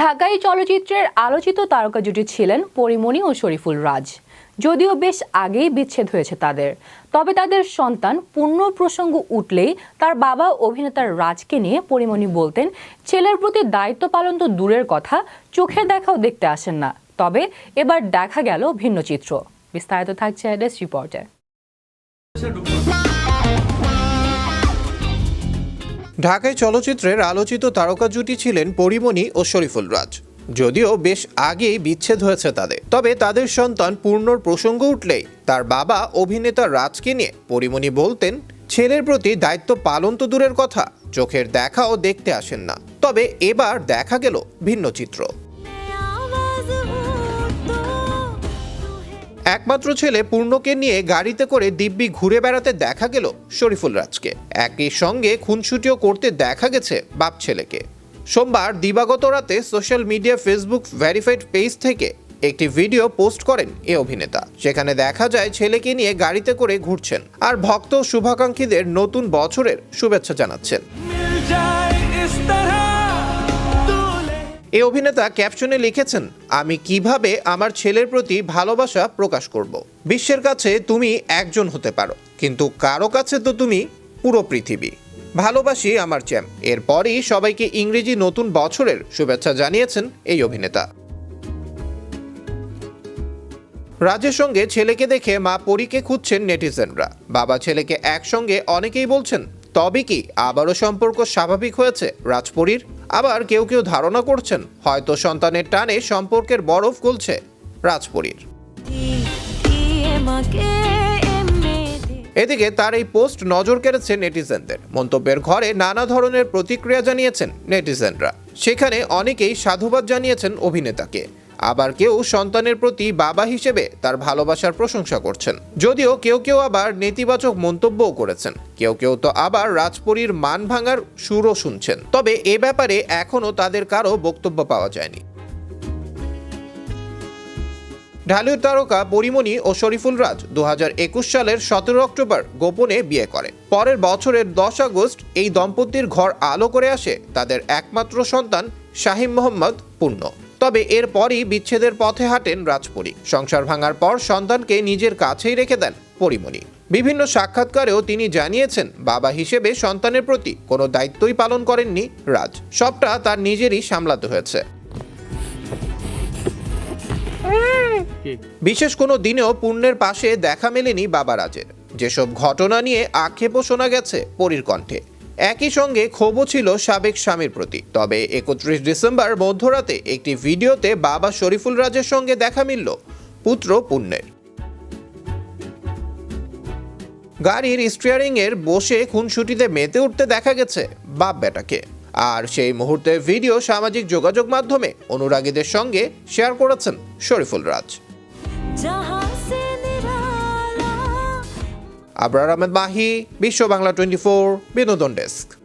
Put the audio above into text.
ঢাকাই চলচ্চিত্রের আলোচিত তারকা জুটি ছিলেন পরিমণি ও শরীফুল রাজ। যদিও বেশ আগেই বিচ্ছেদ হয়েছে তাদের, তবে তাদের সন্তান পূর্ণ প্রসঙ্গ উঠলেই তার বাবা অভিনেতার রাজকে নিয়ে পরিমণি বলতেন, ছেলের প্রতি দায়িত্ব পালন তো দূরের কথা, চোখের দেখাও দেখতে আসেন না। তবে এবার দেখা গেল ভিন্ন চিত্র। বিস্তারিত থাকছে ডেস্ক রিপোর্টে। ঢাকায় চলচ্চিত্রের আলোচিত তারকা জুটি ছিলেন পরিমণি ও শরীফুল রাজ। যদিও বেশ আগেই বিচ্ছেদ হয়েছে তাদের। তবে তাদের সন্তান পূর্ণর প্রসঙ্গ উঠলেই তার বাবা অভিনেতা রাজকে নিয়ে পরিমণি বলতেন, ছেলের প্রতি দায়িত্ব পালন তো দূরের কথা, চোখের দেখাও দেখতে আসেন না। তবে এবার দেখা গেল ভিন্ন চিত্র। একমাত্র ছেলে পূর্ণকে নিয়ে গাড়িতে করে দিব্যি ঘুরে বেড়াতে দেখা গেল শরীফুল রাজকে। একই সঙ্গে খুনসুটিও করতে দেখা গেছে বাপ ছেলেকে। সোমবার দিবাগত রাতে social media Facebook verified page থেকে একটি ভিডিও পোস্ট করেন এ অভিনেতা। সেখানে দেখা যায় ছেলেকে নিয়ে গাড়িতে করে ঘুরছেন আর ভক্ত শুভাকাঙ্ক্ষীদের নতুন বছরের শুভেচ্ছা জানাচ্ছেন। এ অভিনেতা ক্যাপশনে লিখেছেন, আমি কীভাবে আমার ছেলের প্রতি ভালোবাসা প্রকাশ করব। বিশ্বের কাছে তুমি একজন হতে পারো, কিন্তু কারও কাছে তো তুমি পুরো পৃথিবী। ভালোবাসি আমার চ্যাম এরপরই সবাইকে ইংরেজি নতুন বছরের শুভেচ্ছা জানিয়েছেন এই অভিনেতা। রাজের সঙ্গে ছেলেকে দেখে মা পরীকে খুঁজছেন নেটিজেনরা। বাবা ছেলেকে একসঙ্গে অনেকেই বলছেন, তবে কি আবারও সম্পর্ক স্বাভাবিক হয়েছে রাজপরীর? আবার কেউ কেউ ধারণা করছেন হয়তো সন্তানের টানে সম্পর্কের বরফ গলছে রাজপরীর। এদিকে তার এই পোস্ট নজর কেড়েছে নেটিজেনদের। মন্তব্যের ঘরে নানা ধরনের প্রতিক্রিয়া জানিয়েছেন নেটিজেনরা। সেখানে অনেকেই সাধুবাদ জানিয়েছেন অভিনেতাকে। আবার কেউ সন্তানের প্রতি বাবা হিসেবে তার ভালোবাসার প্রশংসা করছেন। যদিও কেউ কেউ আবার নেতিবাচক মন্তব্যও করেছেন। কেউ কেউ তো আবার রাজপরীর মান ভাঙার সুরও শুনছেন। তবে এ ব্যাপারে এখনও তাদের কারও বক্তব্য পাওয়া যায়নি। ঢালিউড তারকা পরিমণি ও শরীফুল রাজ দু হাজার একুশ সালের সতেরো অক্টোবর গোপনে বিয়ে করে। পরের বছরের দশ আগস্ট এই দম্পতির ঘর আলো করে আসে তাদের একমাত্র সন্তান শাহিম মোহাম্মদ পূর্ণ। তবে এরপরই বিচ্ছেদের পথে হাঁটেন রাজপরী। সংসার ভাঙার পর সন্তানকে নিজের কাছেই রেখে দেন পরিমণি। বিভিন্ন সাক্ষাৎকারেও তিনি জানিয়েছেন, বাবা হিসেবে সন্তানের প্রতি কোনো দায়িত্বই পালন করেননি রাজ। সবটা তার নিজেরই সামলাতে হয়েছে। বিশেষ কোনো দিনেও পূর্ণের পাশে দেখা মেলেনি বাবা রাজের। যেসব ঘটনা নিয়ে আক্ষেপও শোনা গেছে পরীর কণ্ঠে। একই সঙ্গে ক্ষোভও ছিল সাবেক স্বামীর প্রতি। তবে একত্রিশ ডিসেম্বর মধ্যরাতে একটি ভিডিওতে বাবা শরীফুল রাজের সঙ্গে দেখা মিলল, পুত্র পুণ্যের। গাড়ির স্টিয়ারিং এর বসে খুনসুটিতে মেতে উঠতে দেখা গেছে বাপ বেটাকে। আর সেই মুহূর্তের ভিডিও সামাজিক যোগাযোগ মাধ্যমে অনুরাগীদের সঙ্গে শেয়ার করেছেন শরীফুল রাজ। আবরার আহমেদ মাহি বিশ্ব বাংলা টোয়েন্টি ফোর বিনোদন ডেস্ক।